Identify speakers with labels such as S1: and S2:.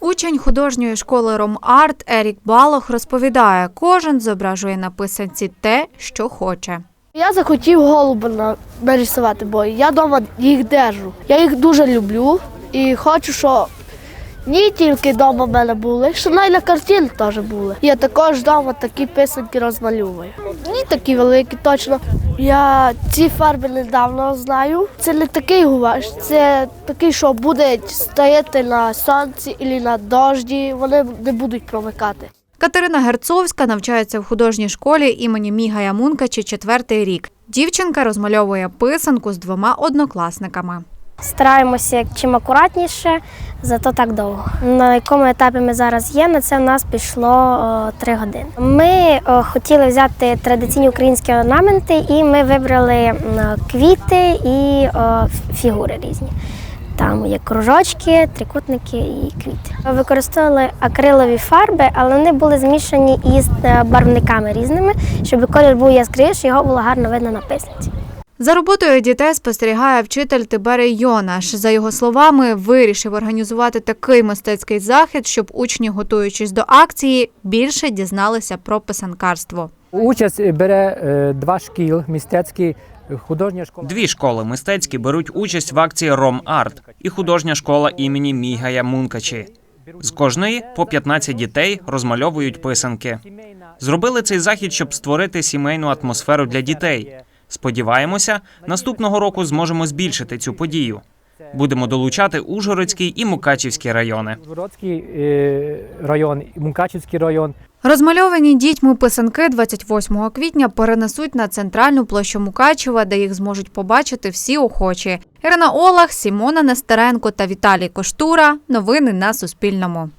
S1: Учень художньої школи Ромарт Ерік Балох розповідає, кожен зображує на писанці те, що хоче.
S2: Я захотів голуба на- нарисувати, бо я вдома їх держу. Я їх дуже люблю і хочу, щоб не тільки вдома в мене були, що на картині теж були. Я також вдома такі писанки розмальовую. Не такі великі, точно. Я ці фарби недавно знаю. Це не такий гуаш, це такий, що буде стояти на сонці або на дожді, вони не будуть промикати.
S1: Катерина Герцовська навчається в художній школі імені Мігая Мункачі четвертий рік. Дівчинка розмальовує писанку з двома однокласниками.
S3: Стараємося чим акуратніше, зато так довго. На якому етапі ми зараз є, на це в нас пішло три години. Ми е, хотіли взяти традиційні українські орнаменти, і ми вибрали квіти і о, фігури різні. Там є кружочки, трикутники і квіти. Використовували акрилові фарби, але вони були змішані із е, барвниками різними, щоб колір був яскравіший, його було гарно видно на писанці.
S1: За роботою дітей спостерігає вчитель Тиберий Йонаш. За його словами, вирішив організувати такий мистецький захід, щоб учні, готуючись до акції, більше дізналися про писанкарство.
S4: Участь бере е, два шкіл, мистецькі художня школа.
S5: Дві школи мистецькі беруть участь в акції Ром Арт і художня школа імені Мігая Мункачі. З кожної по 15 дітей розмальовують писанки. Зробили цей захід, щоб створити сімейну атмосферу для дітей. Сподіваємося, наступного року зможемо збільшити цю подію. Будемо долучати Ужгородський і Мукачівський райони.
S4: Ужгородський е, район, Мукачівський район.
S1: Розмальовані дітьми писанки 28 квітня перенесуть на центральну площу Мукачева, де їх зможуть побачити всі охочі. Ірина Олах, Сімона Нестеренко та Віталій Коштура. Новини на Суспільному.